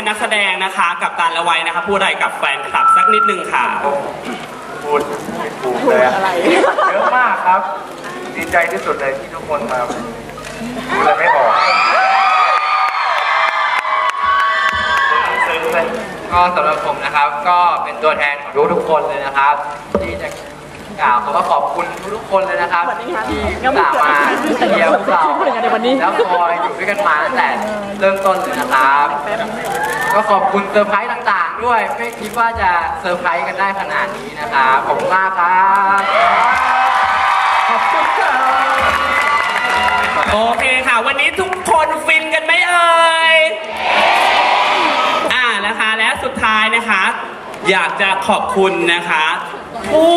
นนักแสดงนะคะ กับตันละไว้นะคะพูดอะไรกับแฟนคลับสักนิดนึงค่ะ พูดไม่ถูกเลยอะเยอะมากครับดีใจที่สุดเลยที่ทุกคนมาพูดอะไรไม่ออกซึ้งเลย ก็สำหรับผมนะครับ ก็เป็นตัวแทนของทุกทุกๆคนเลยนะครับ ที่จะ กล่าวคำว่าขอบคุณทุกๆคนเลยนะครับที่กล่าวมาเชียร์พวกเราแล้วคอยอยู่ด้วยกันมาตั้งแต่เริ่มต้นเลยนะครับ ก็ขอบคุณเซอร์ไพรส์ต่างๆ ด้วยไม่คิดว่าจะเซอร์ไพรส์กันได้ขนาดนี้นะครับขอบคุณมากครับขอบคุณครับโอเคค่ะ วันนี้ทุกคนฟินกันไหมเอ่ยอ่านะคะและสุดท้ายนะคะ อยากจะขอบคุณนะคะ ผู้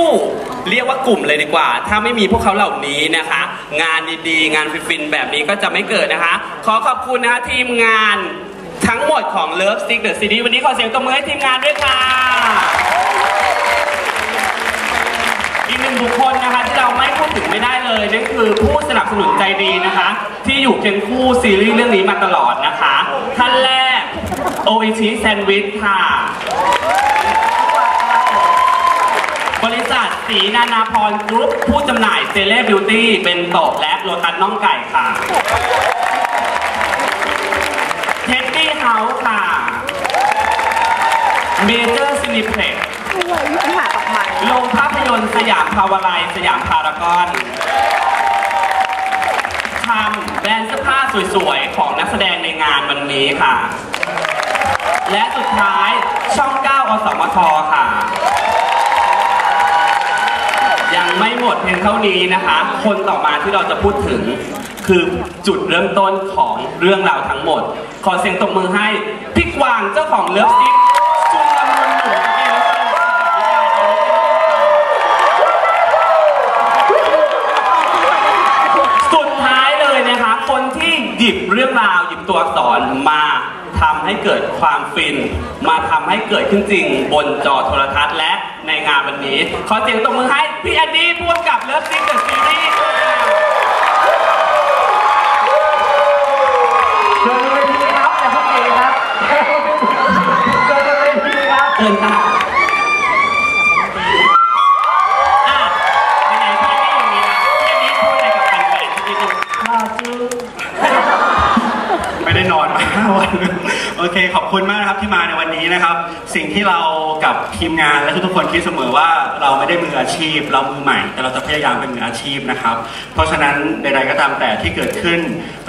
เรียกว่ากลุ่มเลยดีกว่า ถ้าไม่มีพวกเขาเหล่านี้นะคะ งานดีๆ งานฟินๆแบบนี้ก็จะไม่เกิดนะคะ ขอขอบคุณนะคะทีมงานทั้งหมดของ Love Stick The City วันนี้ขอเสียงตบมือให้ทีมงานด้วยค่ะ อีกหนึ่งบุคคลนะคะที่เราไม่พูดถึงไม่ได้เลยนั่นคือผู้สนับสนุนใจดีนะคะ ที่อยู่เคียงคู่ซีรีส์เรื่องนี้มาตลอดนะคะท่านแรกโออิชิแซนด์วิชค่ะ บริษัทสีนานาพรกรุ๊ปผู้จำหน่ายเซเลบิวตี้เป็นโตะและโลตัสน่องไก่ค่ะเท็ดดี้เฮาส์ค่ะเมเจอร์ซินิเพล็กโรงภาพยนตร์สยามพาวาไลน์สยามพารากอนทำแบรนด์เสื้อผ้าสวยๆ ของนักแสดงในงานวันนี้ค่ะ และสุดท้ายช่อง 9 อสมทค่ะ ดเพียงเท่านี้นะคะ คนต่อมาที่เราจะพูดถึง คือจุดเริ่มต้นของเรื่องราวทั้งหมด ขอเสียงตบมือให้พี่กวางเจ้าของเลิฟซิกจุลมนหนูเอลสุดท้ายเลยนะคะ คนที่หยิบเรื่องราวหยิบตัวอักษรมาำให้เกิดความฟิน มาทำให้เกิดขึ้นจริง บนจอโทรทัศน์และในงานวันนี้ ขอเสียงตบมือให้พี่แอนดี้พ่วงกับเลิฟซิงเดอะซีรีส์ค่ะเชิญเลยทีครับอย่าเพิ่งเองครับเชิญเลยทีครับเกินค่ะอะไหนๆพี่แอนดี้อย่างนี้แล้วพี่แอนดี้พูดอะไรกับแฟนๆที่นี่ดูรอจูไม่ได้นอนมาห้าวัน โอเค ขอบคุณมากนะครับที่มาในวันนี้นะครับ สิ่งที่เรากับทีมงานและทุกๆคนคิดเสมอว่าเราไม่ได้มืออาชีพ เรามือใหม่ แต่เราจะพยายามเป็นมืออาชีพนะครับ เพราะฉะนั้นใดๆก็ตามแต่ที่เกิดขึ้น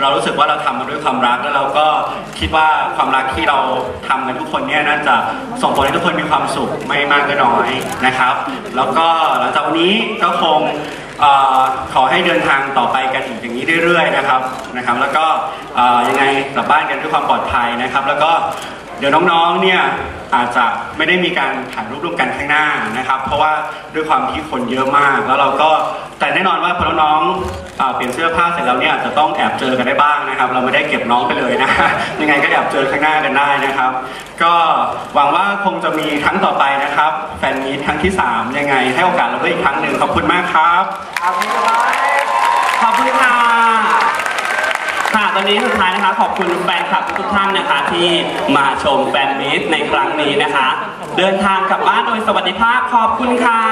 เรารู้สึกว่าเราทำมันด้วยความรักแล้วเราก็คิดว่าความรักที่เราทำกันทุกคนเนี่ยน่าจะส่งผลให้ทุกคนมีความสุขไม่มากก็น้อยนะครับ แล้วก็หลังจากวันนี้ก็คง ขอให้เดินทางต่อไปกันอีกอย่างนี้เรื่อยๆนะครับนะครับ แล้วก็ยังไงกลับบ้านกันด้วยความปลอดภัยนะครับ แล้วก็เดี๋ยวน้องๆ เนี่ยอาจจะไม่ได้มีการถ่ายรูปร่วมกันข้างหน้านะครับ เพราะว่าด้วยความที่คนเยอะมากแล้วเราก็แต่แน่นอนว่าพอน้องๆเปลี่ยนเสื้อผ้าเสร็จแล้วเนี่ยอาจจะต้องแอบเจอกันได้บ้างนะครับ เราไม่ได้เก็บน้องไปเลยนะยังไงก็แอบเจอข้างหน้ากันได้นะครับ ก็หวังว่าคงจะมีครั้งต่อไปนะครับ แฟนมีตครั้งที่สามยังไง ให้โอกาสเราด้วยอีกครั้งหนึ่งขอบคุณมากครับครับพี่ครับขอบคุณค่ะ ค่ะตอนนี้สุดท้ายนะคะ ขอบคุณแฟนคลับทุกท่านนะคะ ที่มาชมแฟนมีตในครั้งนี้นะคะ เดินทางกลับบ้านโดยสวัสดิภาพขอบคุณค่ะ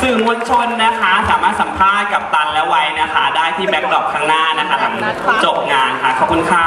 สื่อมวลชนนะคะ สามารถสัมภาษณ์กับตันและไว้นะคะ ได้ที่แบ็คดรอปข้างหน้านะคะหลังจบงานค่ะ ขอบคุณค่ะ